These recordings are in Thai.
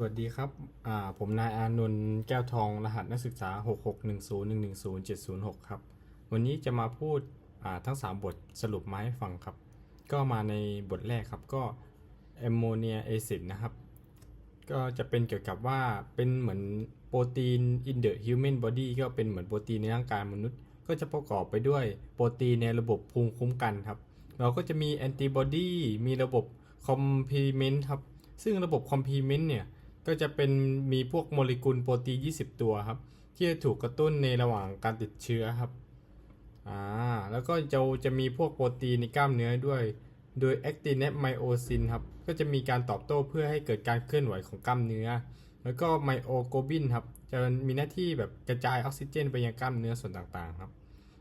สวัสดีครับผมนายอานนท์แก้วทองรหัสนักศึกษา 66101107006 ครับ วันนี้จะมาพูดทั้ง 3 บทสรุปมาให้ฟังครับ ก็มาในบทแรกครับก็แอมโมเนียเอซิดนะครับ ก็จะเป็นเกี่ยวกับว่าเป็นเหมือนโปรตีน in the human body ก็เป็นเหมือนโปรตีนในร่างกายมนุษย์ ก็จะประกอบไปด้วยโปรตีนในระบบภูมิคุ้มกันครับ เราก็จะมีแอนติบอดีมีระบบคอมพลีเมนต์ครับ ซึ่งระบบคอมพลีเมนต์เนี่ย ก็จะเป็นมีพวกโมเลกุลโปรตีน 20 ตัวครับ ที่จะถูกกระตุ้นในระหว่างการติดเชื้อครับอ่าแล้วก็จะจะมีพวกโปรตีนในกล้ามเนื้อด้วย โดยแอคตินและไมโอซินครับ ก็จะมีการตอบโต้เพื่อให้เกิดการเคลื่อนไหวของกล้ามเนื้อ แล้วก็ไมโอโกบินครับ จะมีหน้าที่แบบกระจายออกซิเจน ไปยังกล้ามเนื้อส่วนต่างๆครับ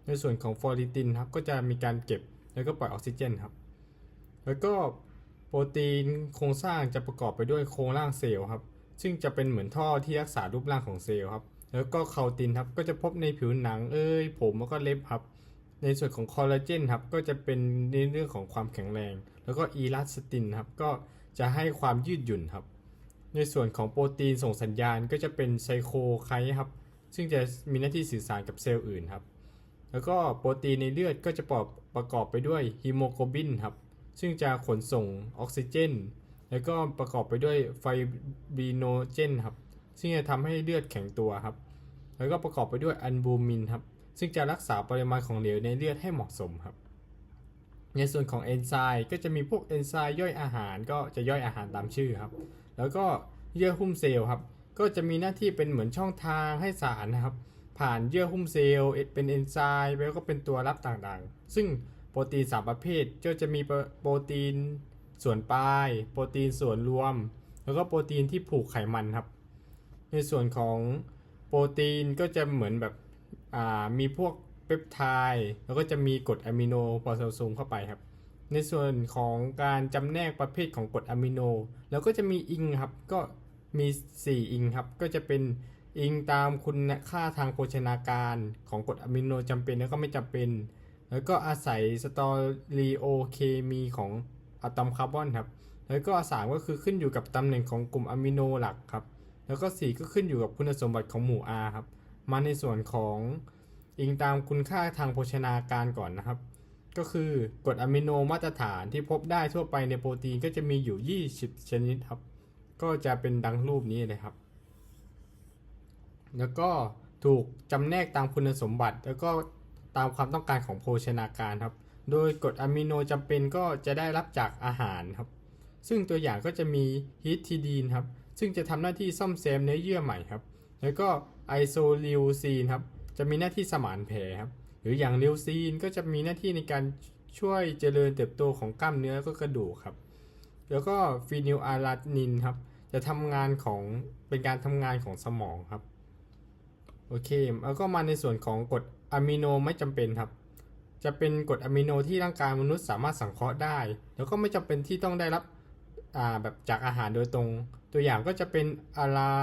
ในส่วนของฟอริตินครับ ก็จะมีการเก็บแล้วก็ปล่อยออกซิเจนครับ แล้วก็โปรตีนโครงสร้างจะประกอบไปด้วยโครงร่างเซลล์ครับ ซึ่งจะเป็นเหมือนท่อที่รักษารูปร่างของเซลล์ครับ แล้วก็คาตินครับก็จะพบในผิวหนังเอ้ยผมแล้วก็เล็บครับ ในส่วนของคอลลาเจนครับก็จะเป็นในเรื่องของความแข็งแรง แล้วก็อีลาสตินครับก็จะให้ความยืดหยุ่นครับ ในส่วนของโปรตีนส่งสัญญาณก็จะเป็นไซโคไคต์ครับ ซึ่งจะมีหน้าที่สื่อสารกับเซลล์อื่นครับ แล้วก็โปรตีนในเลือดก็จะประกอบไปด้วยฮีโมโกลบินครับ ซึ่งจะขนส่งออกซิเจน แล้วก็ประกอบไปด้วยไฟบีโนเจนครับ ซึ่งจะทำให้เลือดแข็งตัวครับ แล้วก็ประกอบไปด้วยอันบูมินครับ ซึ่งจะรักษาปริมาณของเหลวในเลือดให้เหมาะสมครับ ในส่วนของเอนไซม์ก็จะมีพวกเอนไซม์ย่อยอาหารก็จะย่อยอาหารตามชื่อครับ แล้วก็เยื่อหุ้มเซลล์ครับ ก็จะมีหน้าที่เป็นเหมือนช่องทางให้สารนะครับ ผ่านเยื่อหุ้มเซลล์เป็นเอนไซม์แล้วก็เป็นตัวรับต่างๆ ซึ่งโปรตีนสามประเภทก็จะมีโปรตีน ส่วนปลาย โปรตีนส่วนรวม แล้วก็โปรตีนที่ผูกไขมันครับ ในส่วนของโปรตีนก็จะเหมือนแบบอ่ามีพวกเปปไทด์แล้วก็จะมีกรดอะมิโนพอเราซูมเข้าไปครับ ในส่วนของการจำแนกประเภทของกรดอะมิโน แล้วก็จะมีอิงครับก็มี 4 อิงครับ ก็จะเป็นอิงตามคุณค่าทางโภชนาการของกรดอะมิโนจำเป็นแล้วก็ไม่จำเป็น แล้วก็อาศัยสตอรีโอเคมีของ อะตอมคาร์บอนครับ แล้วก็สามก็คือขึ้นอยู่กับตำแหน่งของกลุ่มอะมิโนหลักครับ แล้วก็ 4 ก็ขึ้นอยู่กับคุณสมบัติของหมู่ R ครับ มาในส่วนของอิงตามคุณค่าทางโภชนาการก่อนนะครับ ก็คือกรดอะมิโนมาตรฐานที่พบได้ทั่วไปในโปรตีนก็จะมีอยู่ 20 ชนิดครับ ก็จะเป็นดังรูปนี้เลยครับ แล้วก็ถูกจำแนกตามคุณสมบัติ แล้วก็ตามความต้องการของโภชนาการครับ โดยกรดอะมิโนจำเป็นก็จะได้รับจากอาหารครับ ซึ่งตัวอย่างก็จะมีฮิสทิดีนครับ ซึ่งจะทำหน้าที่ซ่อมแซมเนื้อเยื่อใหม่ครับ แล้วก็ไอโซลิวซีนครับ จะมีหน้าที่สมานแผลครับ หรืออย่างลิวซีนก็จะมีหน้าที่ในการช่วยเจริญเติบโตของกล้ามเนื้อก็กระดูกครับ แล้วก็ฟีนิลอารานินครับ จะทำงานของเป็นการทำงานของสมองครับ โอเค แล้วก็มาในส่วนของกรดอะมิโนไม่จำเป็นครับ จะเป็นกรดอะมิโนที่ร่างกายมนุษย์สามารถสังเคราะห์ได้ แล้วก็ไม่จำเป็นที่ต้องได้รับแบบจากอาหารโดยตรง ตัวอย่างก็จะเป็นอารา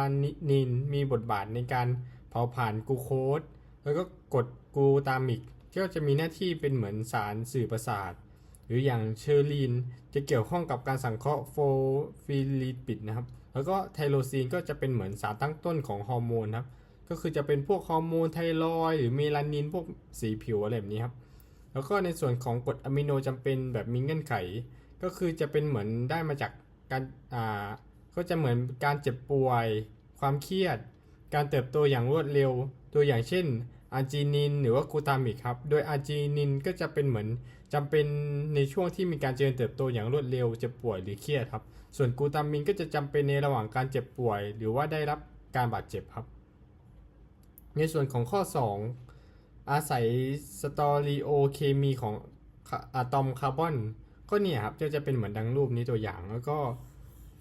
นินมีบทบาทในการเผาผลาญกลูโคสแล้วก็กรดกูตามิกก็จะมีหน้าที่เป็นเหมือนสารสื่อประสาท หรืออย่างเชอร์ลีนจะเกี่ยวข้องกับการสังเคราะห์โฟฟิลิปิดนะครับ แล้วก็ไทโรซีนก็จะเป็นเหมือนสารตั้งต้นของฮอร์โมนครับ ก็คือจะเป็นพวกฮอร์โมนไทรอยหรือเมลานินพวกสีผิวอะไรแบบนี้ครับ แล้วก็ในส่วนของกรดอะมิโนจำเป็นแบบมีเงื่อนไข ก็คือจะเป็นเหมือนได้มาจากการอ่าก็จะเหมือนการเจ็บป่วย ความเครียด การเติบโตอย่างรวดเร็ว ตัวอย่างเช่นอาร์จินินหรือว่ากูตามิกครับ โดยอาร์จินินก็จะเป็นเหมือนจำเป็นในช่วงที่มีการเจริญเติบโตอย่างรวดเร็วเจ็บป่วยหรือเครียดครับ ส่วนกูตามินก็จะจำเป็นในระหว่างการเจ็บป่วย หรือว่าได้รับการบาดเจ็บครับ ในส่วนของข้อ 2 อาศัยสตอริโอเคมีของอะตอมคาร์บอน ก็เนี่ยครับจะจะเป็นเหมือนดังรูปนี้ตัวอย่างแล้วก็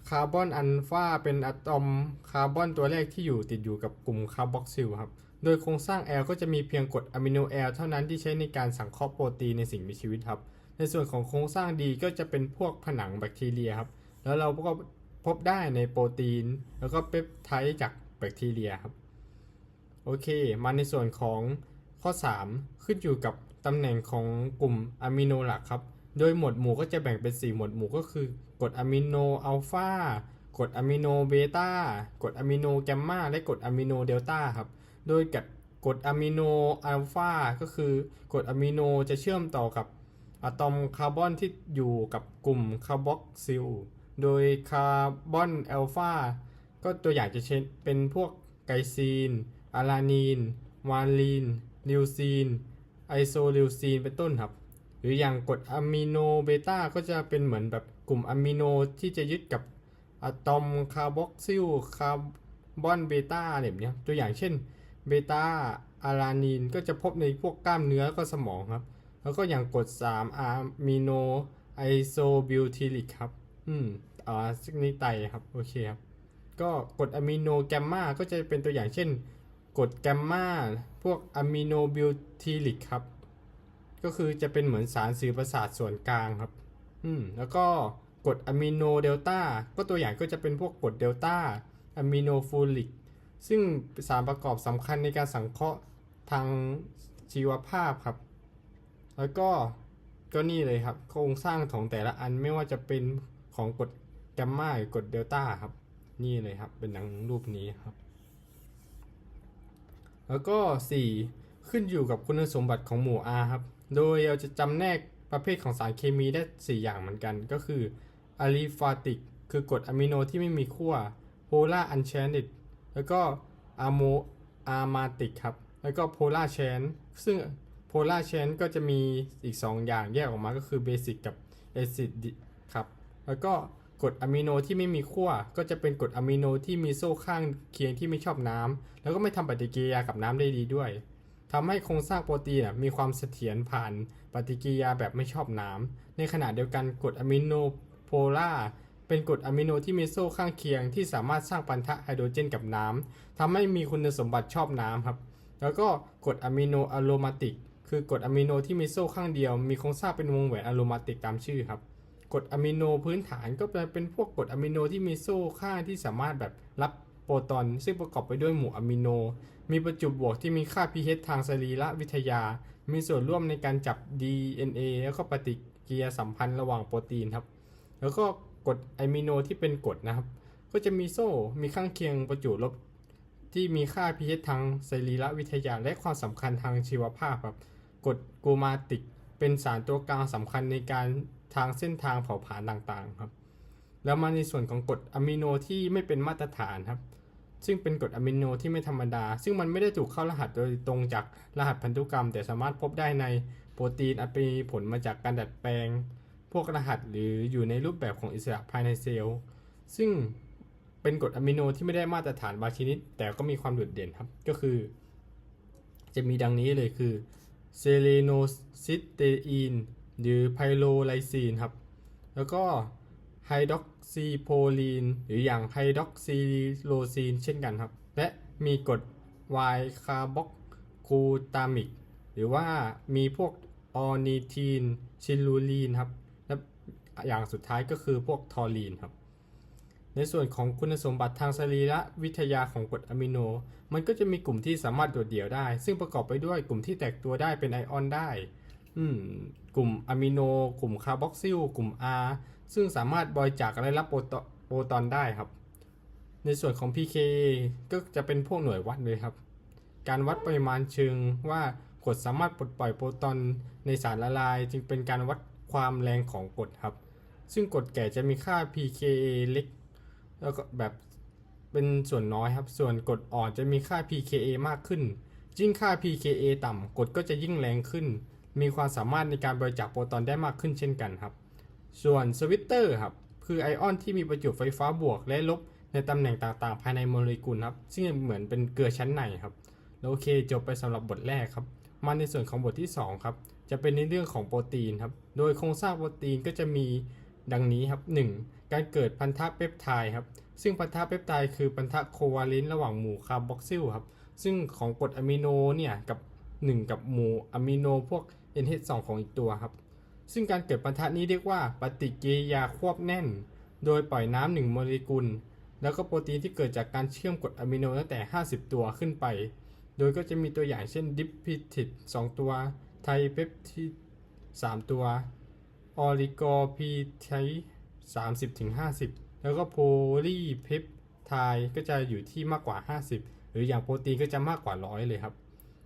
คาร์บอนอัลฟาเป็นอะตอมคาร์บอนตัวแรกที่อยู่ติดอยู่กับกลุ่มคาร์บอกซิลครับ โดยโครงสร้าง L ก็จะมีเพียงกรดอะมิโน L เท่านั้นที่ใช้ในการสังเคราะห์โปรตีนในสิ่งมีชีวิตครับ ในส่วนของโครงสร้างดีก็จะเป็นพวกผนังแบคทีเรียครับ แล้วเราก็พบได้ในโปรตีน แล้วก็เปปไทด์จากแบคทีเรียครับ โอเค มาในส่วนของ ข้อ 3 ขึ้นอยู่กับตำแหน่งของกลุ่มอะมิโนหลักครับ โดยหมวดหมู่ก็จะแบ่งเป็น 4 หมวดหมู่ก็คือกรดอะมิโนอัลฟากรดอะมิโนเบต้ากรดอะมิโนแกมมาและกรดอะมิโนเดลต้าครับ โดยกับกรดอะมิโนอัลฟาก็คือกรดอะมิโนจะเชื่อมต่อกับอะตอมคาร์บอนที่อยู่กับกลุ่มคาร์บอกซิล โดยคาร์บอนอัลฟาก็ตัวอย่างจะเช่นเป็นพวกไกซีนอะลานีนวาลีน ลิวซีนไอโซลิวซีนเป็นต้นครับ หรืออย่างกรดอะมิโนเบต้าก็จะเป็นเหมือนแบบกลุ่มอะมิโนที่จะยึดกับอะตอมคาร์บอกซิลคาร์บอนเบต้าอะไรแบบนี้ตัวอย่างเช่นเบต้าอะลานีนก็จะพบในพวกกล้ามเนื้อก็สมองครับ แล้วก็อย่างกรด3อะมิโนไอโซบิวทิลิกครับ อืมอ่าซึ่งนี้ไตครับ โอเคครับ ก็กรดอะมิโนแกมมาก็จะเป็นตัวอย่างเช่น กรดแกมมาพวกอะมิโนบิวทิลิกครับ ก็คือจะเป็นเหมือนสารสื่อประสาทส่วนกลางครับ อืม แล้วก็กรดอะมิโนเดลต้า ก็ตัวอย่างก็จะเป็นพวกกรดเดลต้าอะมิโนฟูลิก ซึ่งสารประกอบสำคัญในการสังเคราะห์ทางชีวภาพครับ แล้วก็ก็นี่เลยครับ โครงสร้างของแต่ละอันไม่ว่าจะเป็นของกรดแกมมาหรือกรดเดลต้าครับ นี่เลยครับ เป็นดังรูปนี้ครับ แล้วก็ 4 ขึ้นอยู่กับคุณสมบัติของหมู่ R ครับ โดยเราจะจำแนกประเภทของสารเคมีได้ 4 อย่างเหมือนกัน ก็คืออะลิฟาติกคือกรดอะมิโนที่ไม่มีขั้วโพลาอันเชน d ดแล้วก็อะโมอามาติกครับ แล้วก็โพลาเชนซึ่งโพลาเชนก็จะมีอีก 2 อย่างแยกออกมาก็คือเบสิกกับแอซิดครับ แล้วก็ กรดอะมิโนที่ไม่มีขั้วก็จะเป็นกรดอะมิโนที่มีโซ่ข้างเคียงที่ไม่ชอบน้ำแล้วก็ไม่ทำปฏิกิริยากับน้ำได้ดีด้วยทำให้โครงสร้างโปรตีนมีความเสถียรผ่านปฏิกิริยาแบบไม่ชอบน้ำในขณะเดียวกันกรดอะมิโนโพลาเป็นกรดอะมิโนที่มีโซ่ข้างเคียงที่สามารถสร้างพันธะไฮโดรเจนกับน้ำทำให้มีคุณสมบัติชอบน้ำครับ แล้วก็กรดอะมิโนอะโรมาติก คือกรดอะมิโนที่มีโซ่ข้างเดียว มีโครงสร้างเป็นวงแหวนอะโรมาติกตามชื่อครับ กรดอะมิโนพื้นฐานก็เป็นพวกกรดอะมิโนที่มีโซ่ข้าที่สามารถแบบรับโปรตอน ซึ่งประกอบไปด้วยหมู่อะมิโน มีประจุบวกที่มีค่า pH ทางสรีระวิทยา มีส่วนร่วมในการจับ DNA แล้วก็ปฏิกิริยาสัมพันธ์ระหว่างโปรตีนครับ แล้วก็กรดอะมิโนที่เป็นกรดนะครับ ก็จะมีโซ่ มีข้างเคียงประจุลบ ที่มีค่า pH ทางสรีระวิทยา และความสำคัญทางชีวภาพครับกรดกูมาติก เป็นสารตัวกลางสำคัญในการ ทางเส้นทางเผาผลาญต่างๆครับ แล้วมาในส่วนของกรดอะมิโนที่ไม่เป็นมาตรฐานครับ ซึ่งเป็นกรดอะมิโนที่ไม่ธรรมดา ซึ่งมันไม่ได้ถูกเข้ารหัสโดยตรงจากรหัสพันธุกรรม แต่สามารถพบได้ในโปรตีนอันเป็นผลมาจากการดัดแปลง พวกรหัสหรืออยู่ในรูปแบบของอิสระภายในเซลล์ ซึ่งเป็นกรดอะมิโนที่ไม่ได้มาตรฐานบางชนิด แต่ก็มีความโดดเด่นครับ ก็คือ จะมีดังนี้เลยคือเซเลโนซิสเตอีน หรือไพโรไลซีนครับ แล้วก็ไฮดรอกซีโพลีนหรืออย่างไฮดรอกซีโลซีนเช่นกันครับ และมีกรดไวคาร์บอกกูตามิก หรือว่ามีพวกออนิทีนชิลูลีนครับ และอย่างสุดท้ายก็คือพวกทอรีนครับ ในส่วนของคุณสมบัติทางสรีระวิทยาของกรดอะมิโน มันก็จะมีกลุ่มที่สามารถโดดเดี่ยวได้ ซึ่งประกอบไปด้วยกลุ่มที่แตกตัวได้เป็นไอออนได้ กลุ่มอะมิโน กลุ่มคาร์บอกซิล กลุ่ม R ซึ่งสามารถบริจาคและรับโปรตอนได้ครับ ในส่วนของ pKa ก็จะเป็นพวกหน่วยวัดเลยครับ การวัดปริมาณเชิงว่ากรดสามารถปลดปล่อยโปรตอนในสารละลาย จึงเป็นการวัดความแรงของกรดครับ ซึ่งกรดแก่จะมีค่า pKa เล็ก แล้วก็แบบเป็นส่วนน้อยครับ ส่วนกรดอ่อนจะมีค่า pKa มากขึ้น ยิ่งค่า pKa ต่ำกรดก็จะยิ่งแรงขึ้น มีความสามารถในการบริจาคโปรตอนได้มากขึ้นเช่นกันครับ ส่วนสวิตเตอร์ครับคือไอออนที่มีประจุไฟฟ้าบวกและลบในตำแหน่งต่างๆ ภายในโมเลกุลครับ ซึ่งเหมือนเป็นเกลือชั้นในครับโอเคจบไปสำหรับบทแรกครับ มาในส่วนของบทที่2ครับจะเป็นในเรื่องของโปรตีนครับ โดยโครงสร้างโปรตีนก็จะมีดังนี้ครับ 1. การเกิดพันธะเปปไทด์ครับ ซึ่งพันธะเปปไทด์คือพันธะโควาเลนต์ระหว่างหมู่คาร์บอกซิลครับ ซึ่งของกรดอะมิโนเนี่ยกับ 1 กับหมู่อะมิโนพวก NH2 ของอีกตัวครับ ซึ่งการเกิดพันธะนี้เรียกว่าปฏิกิริยาควบแน่น โดยปล่อยน้ำหนึ่งโมเลกุล แล้วก็โปรตีนที่เกิดจากการเชื่อมกรดอะมิโนตั้งแต่ 50 ตัวขึ้นไป โดยก็จะมีตัวอย่างเช่นดิปพิทิด2 ตัว ไทเปปทิด3 ตัว ออริโกพีไท30-50 แล้วก็โพลีเพปไทก็จะอยู่ที่มากกว่า 50 หรืออย่างโปรตีนก็จะมากกว่าร้อยเลยครับ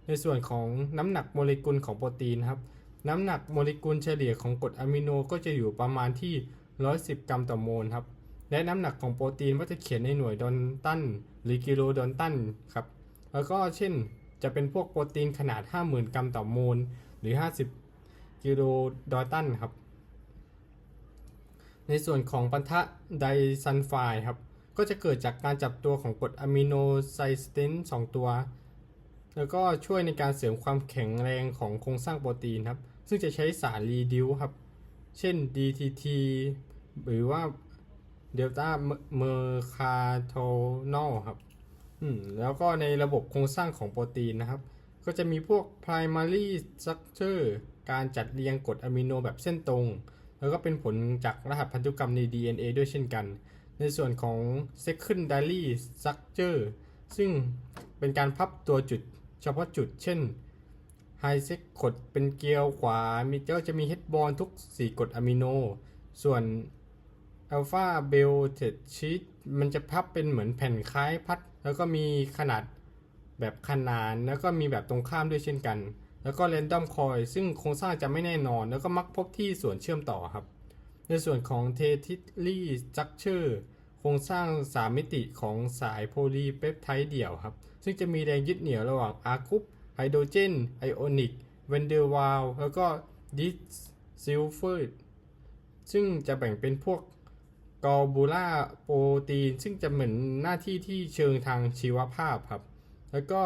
ในส่วนของน้ำหนักโมเลกุลของโปรตีนครับ น้ำหนักโมเลกุลเฉลี่ยของกรดอะมิโนก็จะอยู่ประมาณที่ 110 กรัมต่อโมลครับ และน้ำหนักของโปรตีนก็จะเขียนในหน่วยดอลตันหรือกิโลดอลตันครับ แล้วก็เช่นจะเป็นพวกโปรตีนขนาด 50,000 กรัมต่อโมลหรือ 50 กิโลดอลตันครับ ในส่วนของพันธะไดซัลไฟครับ ก็จะเกิดจากการจับตัวของกรดอะมิโนไซสเตน2ตัว แล้วก็ช่วยในการเสริมความแข็งแรงของโครงสร้างโปรตีนครับ ซึ่งจะใช้สารรีดิวครับ เช่น DTT หรือว่าเดลต้าเมอร์คาโทนอลครับอืมแล้วก็ในระบบโครงสร้างของโปรตีนนะครับ ก็จะมีพวก primary structure การจัดเรียงกรดอะมิโนแบบเส้นตรง แล้วก็เป็นผลจากรหัสพันธุกรรมใน DNA ด้วยเช่นกัน ในส่วนของ secondary structure ซึ่งเป็นการพับตัวจุด เฉพาะจุด เช่นไฮเซ็กกดเป็นเกลียวขวา มีก็จะมีเฮดบอลทุก 4กรดอะมิโน ส่วนอัลฟาเบลเทดชีตมันจะพับเป็นเหมือนแผ่นคล้ายพัด แล้วก็มีขนาดแบบขนาน แล้วก็มีแบบตรงข้ามด้วยเช่นกัน แล้วก็ Random Coil ซึ่งโครงสร้างจะไม่แน่นอน แล้วก็มักพบที่ส่วนเชื่อมต่อครับ ในส่วนของ t e t r y Structure โครงสร้าง 3 มิติของสายโพลีเปปไทด์เดี่ยวครับ ซึ่งจะมีแรงยึดเหนี่ยวระหว่างอาร์กุปไฮโดรเจน ไอออนิกเวนเดอร์วาลแล้วก็ดิสซิลเฟอร์ซึ่งจะแบ่งเป็นพวกกอบูล่าโปรตีน ซึ่งจะเหมือนหน้าที่ที่เชิงทางชีวภาพครับ แล้วก็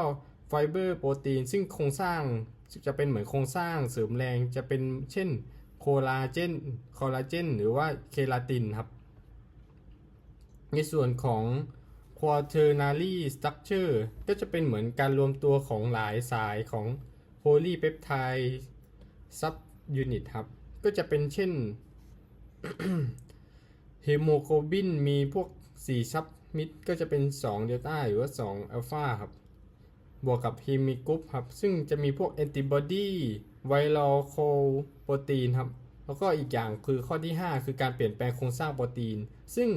ไฟเบอร์โปรตีน ซึ่งโครงสร้างจะเป็นเหมือนโครงสร้างเสริมแรงจะเป็นเช่นโคลาเจนคอลลาเจนหรือว่าเคลาตินครับ ในส่วนของ quaternary structure ก็จะเป็นเหมือนการรวมตัวของหลายสายของ polypeptide subunit ครับ ก็จะเป็นเช่นเฮโมโกลบินมีพวก 4 ซับมิดก็จะเป็น 2 เดลต้าหรือว่า 2 อัลฟาครับ บวกกับฮีมิกรุ๊ปครับ ซึ่งจะมีพวกแอนติบอดีไวรัลโคโปรตีนครับ แล้วก็อีกอย่างคือข้อที่ 5 คือการเปลี่ยนแปลงโครงสร้างโปรตีน ซึ่ง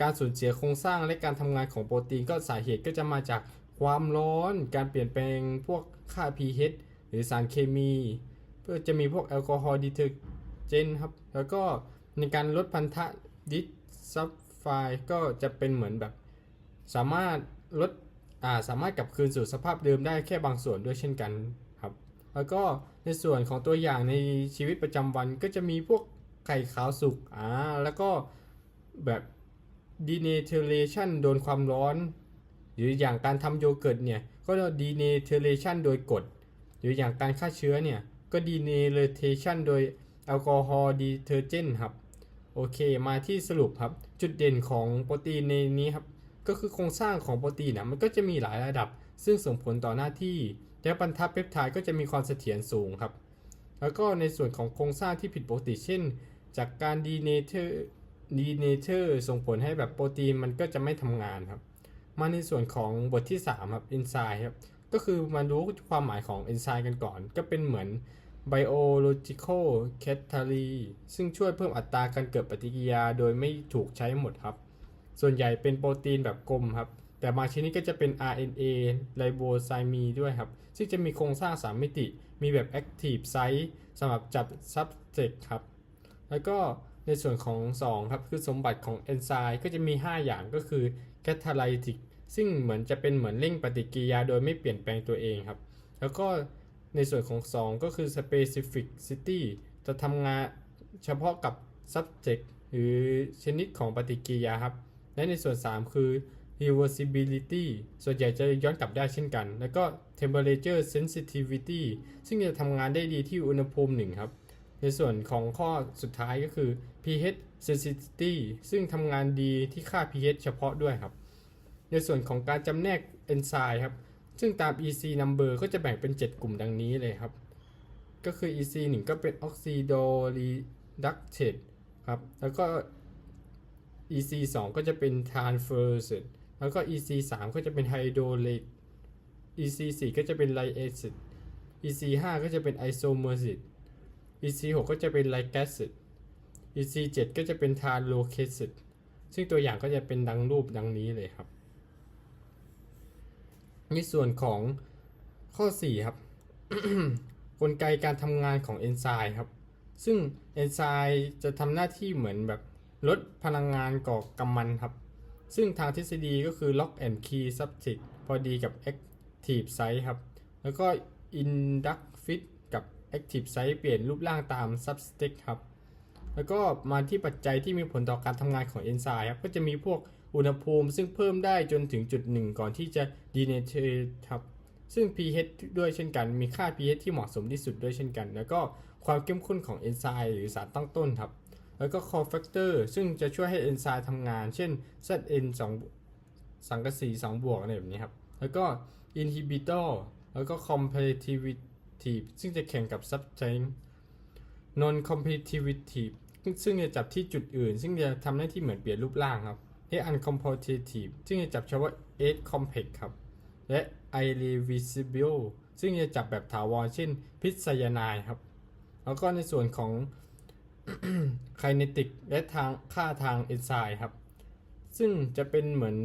การสูญเสียโครงสร้างและการทำงานของโปรตีนก็สาเหตุก็จะมาจากความร้อน การเปลี่ยนแปลงพวกค่า pH หรือสารเคมี เพื่อจะมีพวกแอลกอฮอล์ดีเทอร์เจนครับ แล้วก็ในการลดพันธะดิสซับไฟก็จะเป็นเหมือนแบบ สามารถลดอ่าสามารถกลับคืนสู่สภาพเดิมได้แค่บางส่วนด้วยเช่นกันครับ แล้วก็ในส่วนของตัวอย่างในชีวิตประจำวันก็จะมีพวกไข่ขาวสุกอ่าแล้วก็แบบ denaturation โดนความร้อน หรืออย่างการทำโยเกิร์ตเนี่ย ก็ denaturation โดยกด หรืออย่างการฆ่าเชื้อเนี่ย ก็ denaturation โดยแอลกอฮอล์ดีเทอร์เจนครับ โอเค มาที่สรุปครับ จุดเด่นของโปรตีนในนี้ครับ ก็คือโครงสร้างของโปรตีนนะมันก็จะมีหลายระดับ ซึ่งส่งผลต่อหน้าที่ และบรรทัดเปปไทด์ก็จะมีความเสถียรสูงครับ แล้วก็ในส่วนของโครงสร้างที่ผิดปกติเช่น จากการดีเนเทอร์ ดีเนเทอร์ส่งผลให้แบบโปรตีนมันก็จะไม่ทำงานครับ มาในส่วนของบทที่ 3 ครับ e n z y m e ครับ ก็คือมารู้ความหมายของ e n z y m e กันก่อน ก็เป็นเหมือน biological catalyst ซึ่งช่วยเพิ่มอัตราการเกิดปฏิกิริยา โดยไม่ถูกใช้หมดครับ ส่วนใหญ่เป็นโปรตีนแบบกลมครับ แต่บางชนิดก็จะเป็น RNA ribosome ด้วยครับ ซึ่งจะมีโครงสร้าง 3 มิติ มีแบบ active site สำหรับจับ subject ครับ แล้วก็ ในส่วนของ2ครับคือสมบัติของเอนไซม์ก็จะมี 5 อย่างก็คือ catalytic ซึ่งเหมือนจะเป็นเหมือนเร่งปฏิกิริยาโดยไม่เปลี่ยนแปลงตัวเองครับ แล้วก็ในส่วนของ 2 ก็คือ specificity จะทำงานเฉพาะกับ subject หรือชนิดของปฏิกิริยาครับ และในส่วน 3 คือ reversibility ส่วนใหญ่จะย้อนกลับได้เช่นกัน แล้วก็ temperature sensitivity ซึ่งจะทำงานได้ดีที่อุณหภูมิหนึ่งครับ ในส่วนของข้อสุดท้ายก็คือ pH sensitivity ซึ่งทำงานดีที่ค่า pH เฉพาะด้วยครับ ในส่วนของการจำแนกเอนไซม์ครับ ซึ่งตาม EC number ก็จะแบ่งเป็น 7 กลุ่มดังนี้เลยครับ ก็คือ EC 1 ก็เป็น oxido reductase ครับ แล้วก็ EC 2 ก็จะเป็น transferase แล้วก็ EC 3 ก็จะเป็น hydrolase EC 4 ก็จะเป็น lyase EC 5 ก็จะเป็น isomerase EC 6 ก็จะเป็น ligase EC 7 ก็จะเป็น translocase ซึ่งตัวอย่างก็จะเป็นดังรูปดังนี้เลยครับในส่วนของข้อ 4 ครับ กลไกการทำงานของเอนไซม์ครับ ซึ่งเอนไซม์จะทำหน้าที่เหมือนแบบลดพลังงานก่อกำมันครับ ซึ่งทางทฤษฎีก็คือ lock and key subject พอดีกับ active site ครับ แล้วก็ induct fit กับ active site เปลี่ยนรูปร่างตาม substrate ครับ แล้วก็มาที่ปัจจัยที่มีผลต่อการทำงานของเอนไซม์ครับ ก็จะมีพวกอุณหภูมิซึ่งเพิ่มได้จนถึงจุดหนึ่งก่อนที่จะ denature ครับ ซึ่ง pH ด้วยเช่นกัน มีค่า pH ที่เหมาะสมที่สุดด้วยเช่นกัน แล้วก็ความเข้มข้นของเอนไซม์หรือสารตั้งต้นครับ แล้วก็ cofactor ซึ่งจะช่วยให้เอนไซม์ทำงาน เช่น Zn 2สังกะสี2บวกอะไรแบบนี้ครับ แล้วก็ inhibitor แล้วก็ competitive ซึ่งจะแข่งกับ substrate non competitive ซึ่งจะจับที่จุดอื่น ซึ่งจะทำหน้าที่เหมือนเปลี่ยนรูปร่างครับและ uncompetitive ซึ่งจะจับเฉพาะ edge complex ครับ และ irreversible ซึ่งจะจับแบบถาวรเช่น พิษไซยานด์ครับ แล้วก็ในส่วนของ kinetic และทางค่าทางเอนไซม์ครับ ซึ่งจะเป็นเหมือน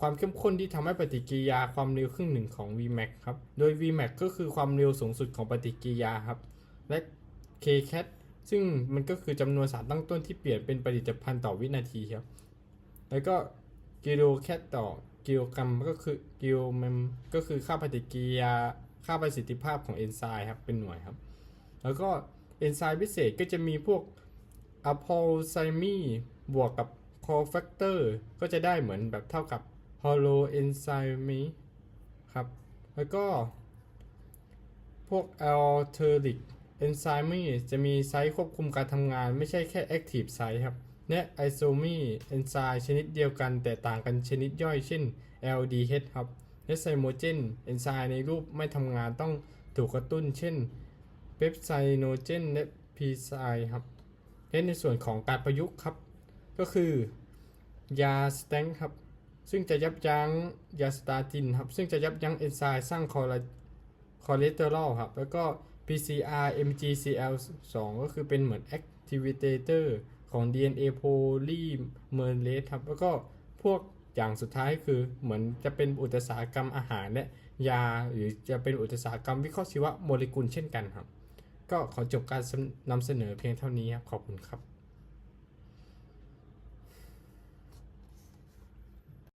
ความเข้มข้นที่ทำให้ปฏิกิริยาความเร็วครึ่งหนึ่งของ Vmax ครับ โดย Vmax ก็คือความเร็วสูงสุดของปฏิกิริยาครับ และ Kcat ซึ่งมันก็คือจำนวนสารตั้งต้นที่เปลี่ยนเป็นผลิตภัณฑ์ต่อวินาทีครับ แล้วก็กิโลแคตต่อกิโลกรัมก็คือกิโลแมมก็คือค่าปฏิกิริยาค่าประสิทธิภาพของเอนไซม์ครับเป็นหน่วยครับ แล้วก็เอนไซม์พิเศษก็จะมีพวกอะโพไซมีบวกกับคอแฟกเตอร์ก็จะได้เหมือนแบบเท่ากับ ฮอลโลเอนไซมีครับ แล้วก็ พวก alternative enzyme จะมีไซต์ควบคุมการทำงาน ไม่ใช่แค่ active site ครับและ isomy enzyme ชนิดเดียวกัน แต่ต่างกันชนิดย่อย เช่น LDH ครับและ Zymogen enzyme ในรูปไม่ทำงานต้องถูกกระตุ้น เช่น pepsinogen และ p s i ครับและในส่วนของการประยุกต์ครับ ก็คือ ยาสแต็งครับ ซึ่งจะยับยั้งยาสตาตินครับ ซึ่งจะยับยั้งเอนไซม์สร้างคอเลสเตอรอลครับ แล้วก็ PCR MGCL2 ก็คือเป็นเหมือน activator ของ DNA polymerase ครับ แล้วก็พวกอย่างสุดท้ายคือเหมือนจะเป็นอุตสาหกรรมอาหารและยาหรือจะเป็นอุตสาหกรรมวิเคราะห์ชีวโมเลกุลเช่นกันครับ ก็ขอจบการนำเสนอเพียงเท่านี้ครับ ขอบคุณครับ